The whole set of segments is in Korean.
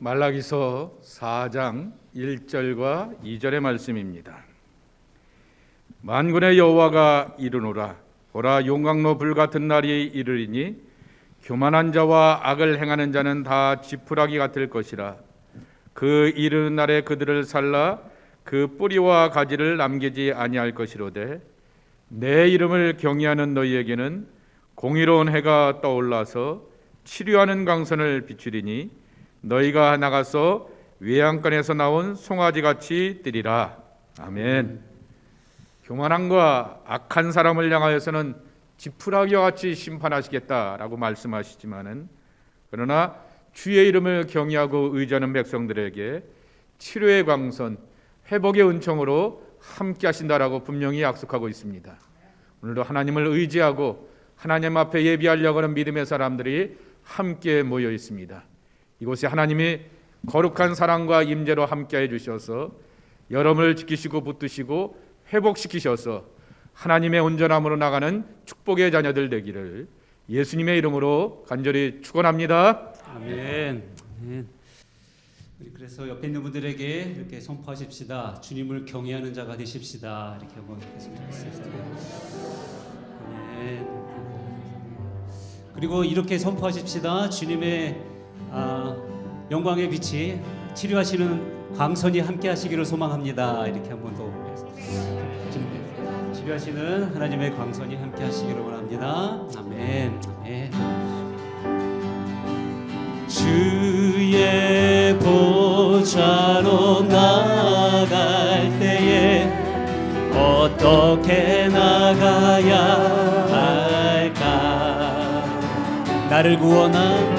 말라기서 4장 1절과 2절의 말씀입니다. 만군의 여호와가 이르노라 보라 용광로 불 같은 날이 이르리니 교만한 자와 악을 행하는 자는 다 지푸라기 같을 것이라 그 이르는 날에 그들을 살라 그 뿌리와 가지를 남기지 아니할 것이로되 내 이름을 경외하는 너희에게는 공의로운 해가 떠올라서 치료하는 강선을 비추리니 너희가 나가서 외양간에서 나온 송아지 같이 뜨리라 아멘. 교만함과 악한 사람을 향하여서는 지푸라기와 같이 심판하시겠다라고 말씀하시지만은 그러나 주의 이름을 경외하고 의지하는 백성들에게 치료의 광선, 회복의 은총으로 함께 하신다라고 분명히 약속하고 있습니다. 오늘도 하나님을 의지하고 하나님 앞에 예비하려고 하는 믿음의 사람들이 함께 모여 있습니다. 이곳에 하나님이 거룩한 사랑과 임재로 함께해 주셔서 여러분을 지키시고 붙드시고 회복시키셔서 하나님의 온전함으로 나가는 축복의 자녀들 되기를 예수님의 이름으로 간절히 축원합니다. 아멘. 아멘. 그래서 옆에 있는 분들에게 이렇게 선포하십시다. 주님을 경외하는 자가 되십시다. 이렇게 한번 했으면 좋겠습니다. 아멘. 그리고 이렇게 선포하십시다. 주님의 아, 영광의 빛이 치료하시는 광선이 함께 하시기를 소망합니다. 이렇게 한번 더 치료하시는 하나님의 광선이 함께 하시기를 원합니다. 아멘. 아멘. 주의 보좌로 나갈 때에 어떻게 나가야 할까 나를 구원한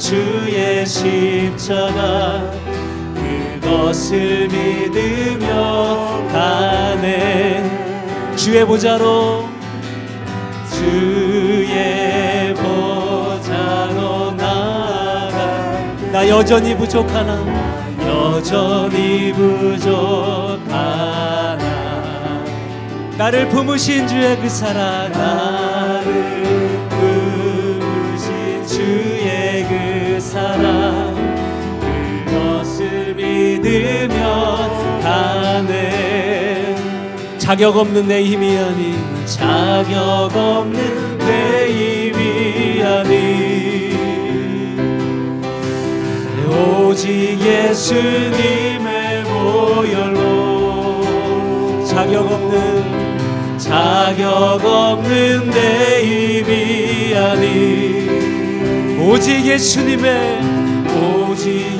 주의 십자가 그것을 믿으며 가네. 주의 보좌로 주의 보좌로 나가. 나 여전히 부족하나? 여전히 부족하나? 나를 품으신 주의 그 사랑. 나 믿으면 가네. 자격 없는 내 힘이 아닌 자격 없는 내 힘이 아닌. 오직 예수님의 보혈로 자격 없는 자격 없는 내 힘이 아닌. 오직 예수님의 오직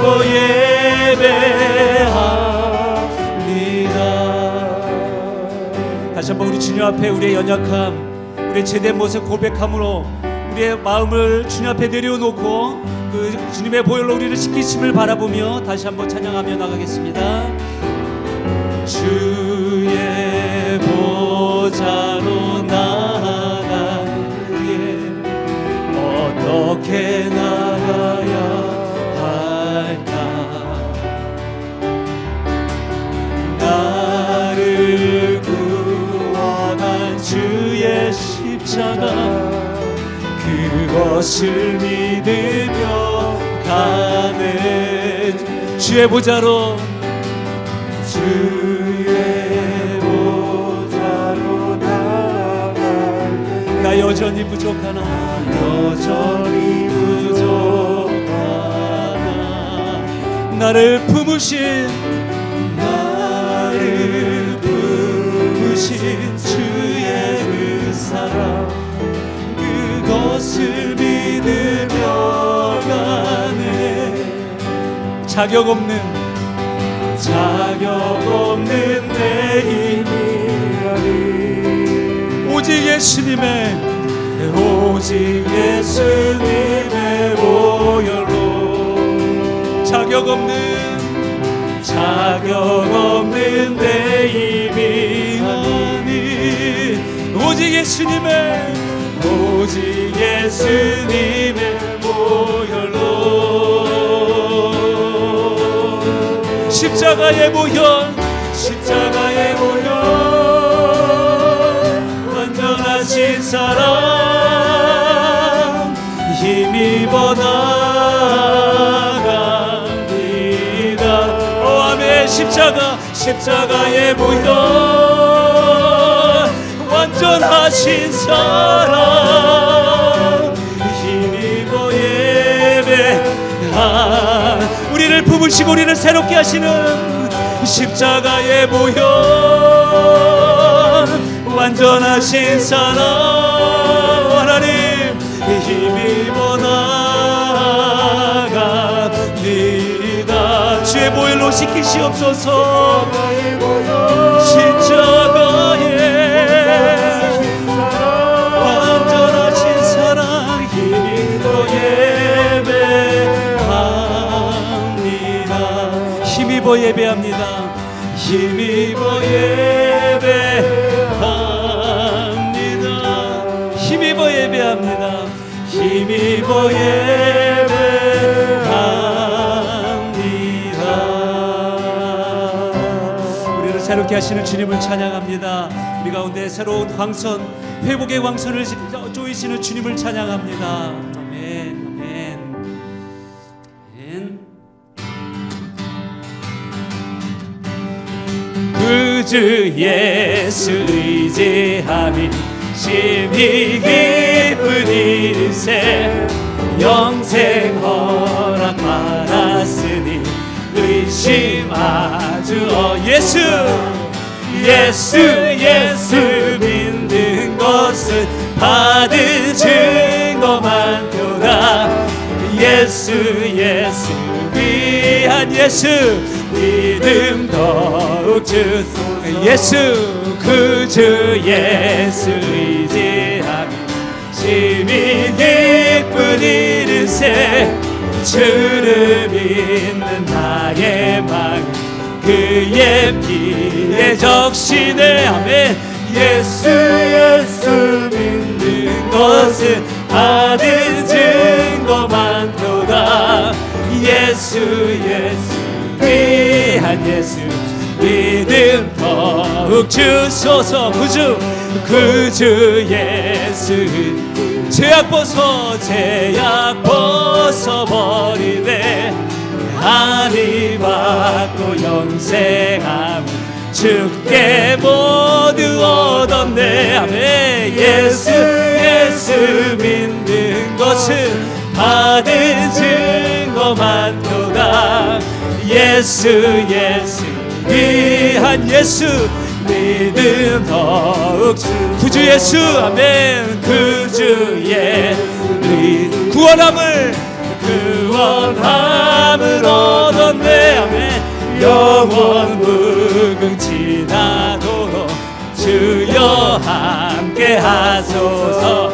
힘입어 예배합니다 다시 한번 우리 주님 앞에 우리의 연약함, 우리의 제된 모습 고백함으로 우리의 마음을 주님 앞에 내려놓고 그 주님의 보혈로 우리를 씻기심을 바라보며 다시 한번 찬양하며 나가겠습니다. 주의 보좌로 나 그것을 믿으며 가는 주의 보좌로. 주의 보좌로 나갈 나 여전히 부족하나? 여전히 부족하나? 나를 품으신 나를 품으신 자격 없는 자격 없는 내 힘이 아니. 오직 예수님의 오직 예수님의 보혈로. 자격 없는 자격 없는 내 힘이 아닌 오직 예수님의 오직 예수님의 십자가의 보혈 십자가의 보혈 완전하신 사랑 힘입어 나갑니다. 오 아멘. 십자가 십자가의 보혈 완전하신 사랑 부으시고 우리를 새롭게 하시는 십자가의 보혈 완전하신 사랑 하나님 힘입어 나갑니다. 주의 보혈로 씻기시옵소서. 십자 힘입어 예배합니다. 힘입어 예배합니다. 힘입어 예배합니다. 힘입어 예배합니다. 우리를 새롭게 하시는 주님을 찬양합니다. 우리 가운데 새로운 광선 회복의 광선을 쪼이시는 주님을 찬양합니다 구주 예수 의지함이 심히 기쁜 일세. 영생 허락 받았으니 의심하주 어. 예수 예수 예수 믿는 것은 받은 증거만 표다. 예수 예수 위한 예수 믿음 더욱 주소 예수 그주 예수 의지함이 심히 기쁜 이르세 주를 믿는 나의 마음 그의 피에 적시네 아멘 예수 예수 믿는 것은 받은 증거만 표다. 예수 예수 더욱 주소서 구주 구주 예수. 죄악 벗어 죄악 벗어 버리네. 하니 받고 영생함 주께 모두 얻었네. 아멘. 예수 예수 믿는 것은 받은 증거만 표다. 예수 예수 귀한 예수 믿음 더욱 구주 예수 아멘. 구주 예수. 구원함을 구원함을 얻었네. 아멘. 영원 무궁지나도록 주여 함께 하소서.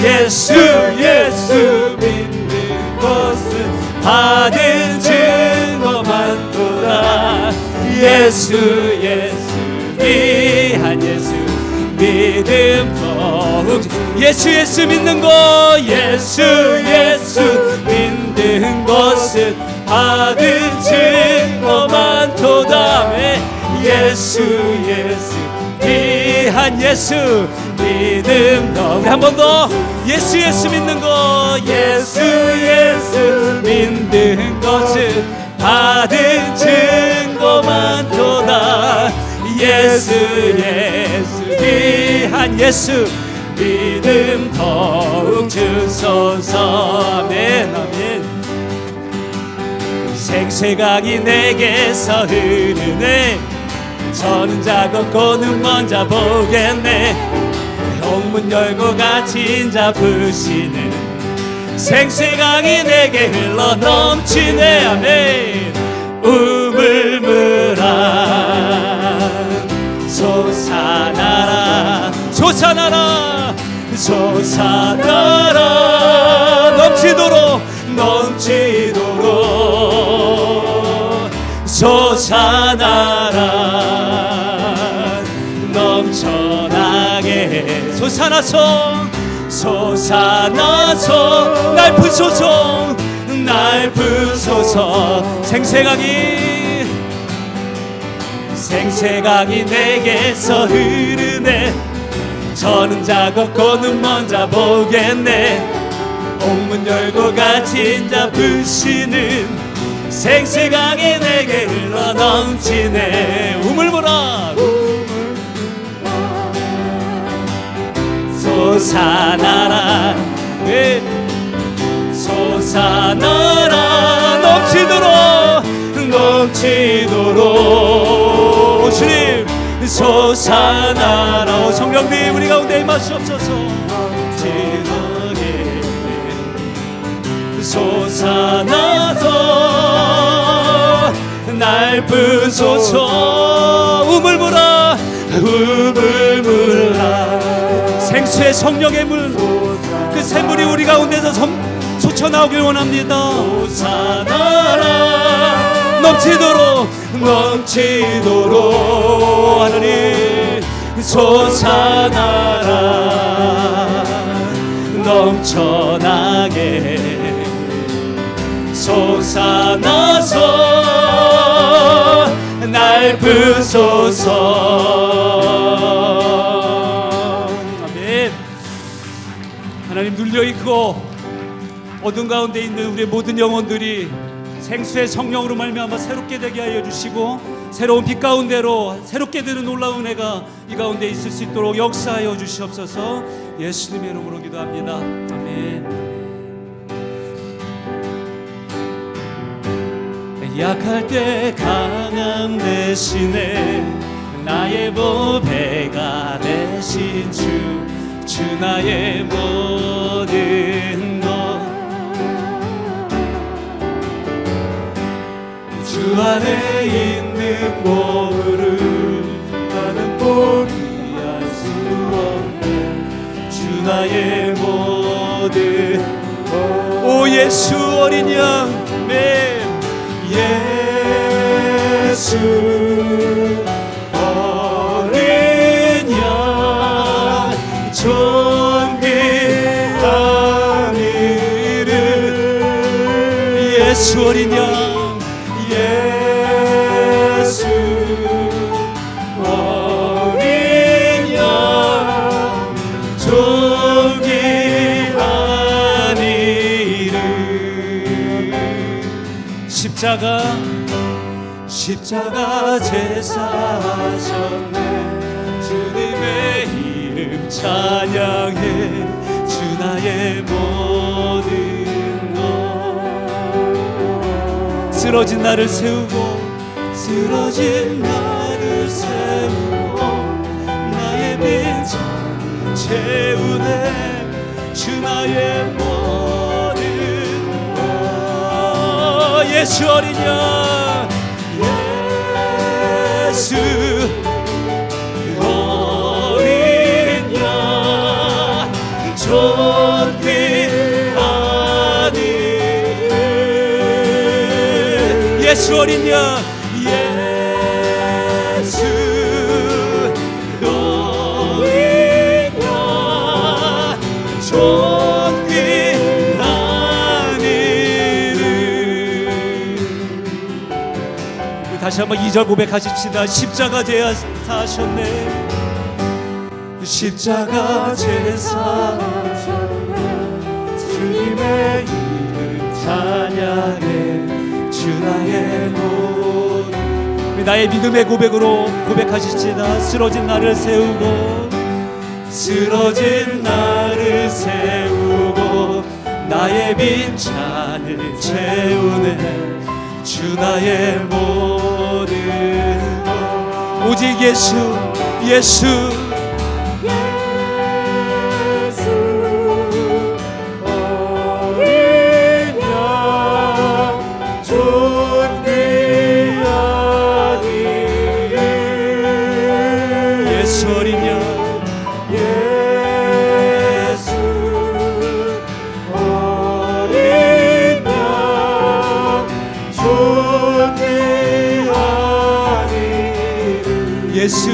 예수 예수 믿는 것은 받은 예수 예수 귀한 예수 믿음 더욱 예수 예수 믿는 것 예수 예수 믿는 것은 받은 증거만 도담해 예수 예수 귀한 예수 믿음 더 우리 한번 더. 예수 예수 믿는 것 예수 예수 믿는 것은 받은 증거만 도다. 예수 예수 귀한 예수. 믿음 더욱 주소서. 아멘 아멘. 생생하기 내게서 흐르네. 저는 작업고 눈 먼저 보겠네. 영문 열고 갇힌 자 부시는 생생하기 내게 흘러 넘치네. 아멘 솟아나라. 솟아나라. 넘치도록 넘치도록. 솟아나라. 넘쳐나게. 솟아나서 솟아나서. 날 부소서 날 부소서. 생생하기. 생생하기 내게서 흐르네. 저는 작업고는 먼저 보겠네. 옥문 열고 갇힌 자 부시는 생생하게 내게 흘러 넘치네. 우물보라 솟아나라. 네. 솟아나라. 넘치도록 넘치도록. 주님 솟아나라. 오 성령님 우리 가운데 임하시옵소서. 지나게 솟아나서 날 부소서. 우물물아 우물물아 생수의 성령의 물그 샘물이 우리 가운데서 섬, 솟아나오길 원합니다. 솟아나라 넘치도록 넘치도록. 하나님 솟아나라. 넘쳐나게 솟아나서 날 부소서. 아멘. 하나님 눌려있고 어둠 가운데 있는 우리의 모든 영혼들이 생수의 성령으로 말미암아 새롭게 되게 하여 주시고 새로운 빛 가운데로 새롭게 되는 놀라운 해가 이 가운데 있을 수 있도록 역사하여 주시옵소서. 예수님의 이름으로 기도합니다. 아멘. 약할 때 강함 대신에 나의 보배가 되신 주, 주 나의 모든 주 안에 있는 몸으로 나는 포기할 수 없네. 주 나의 모든 오 예수 어린 양, 네. 예수 어린 양 예수 어린 양 십자가 제사하셨네. 주님의 이름 찬양해. 주 나의 모든 것. 쓰러진 나를 세우고 쓰러진 나를 세우고 나의 빈자 채우네. 주 나의 모든 것. 예수 어린 양 예수 어린 양 이름 예수 다시 한번 2절 고백하십시다. 십자가 제사하셨네. 십자가 제사하셨네. 주님의 이름 찬양해. 주 나의 우리 나의 믿음의 고백으로 고백하십시다. 쓰러진 나를 세우고 쓰러진 나를 세우고 나의 빈잔을 채우네. 주 나의 것 오직 예수 예수 예수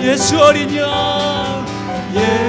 예수 어린 양 예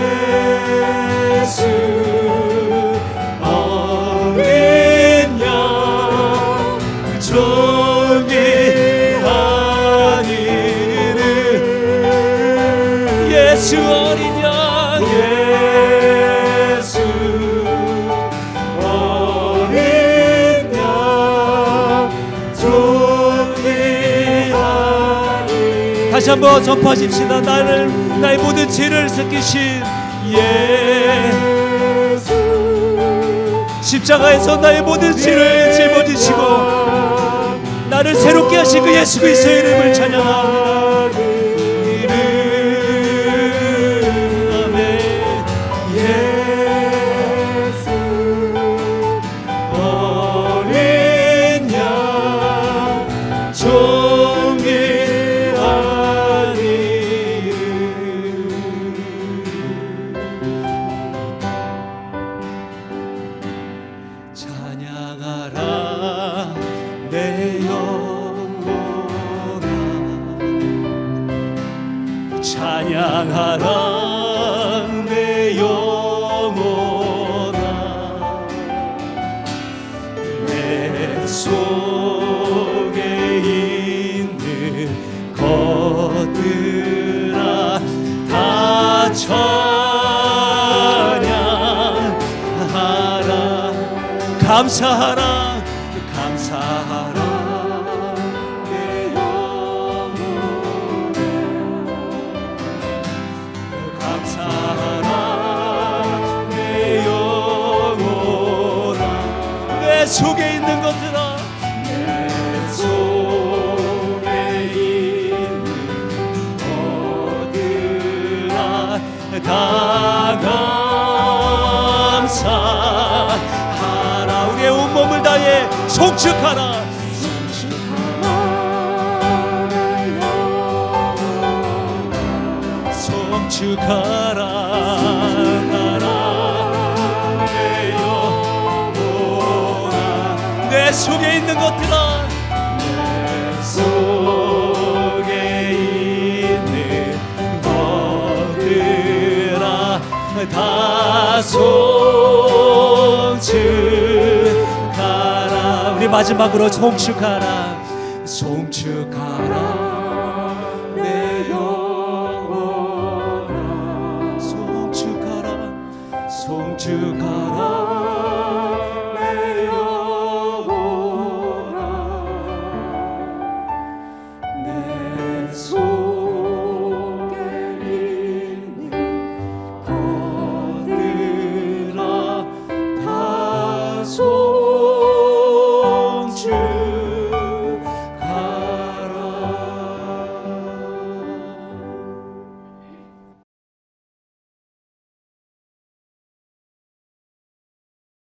다시 한번 선포하십시다. 나를 나의 모든 죄를 섞이신 예수. 십자가에서 나의 모든 죄를 짊어지시고 나를 새롭게 하신 그 예수 그리스도의 이름을 찬양합니다 감사하라 감사하라. 내 영혼아 감사하라 내 영혼아 내 속에 있는 것들 송축하라 송축하라 나라. 내 속에 있는 것들아. 내 속에 있는 것들아 다송 마지막으로 송축하라. 송축하라. 내 영혼아. 송축하라. 송축하라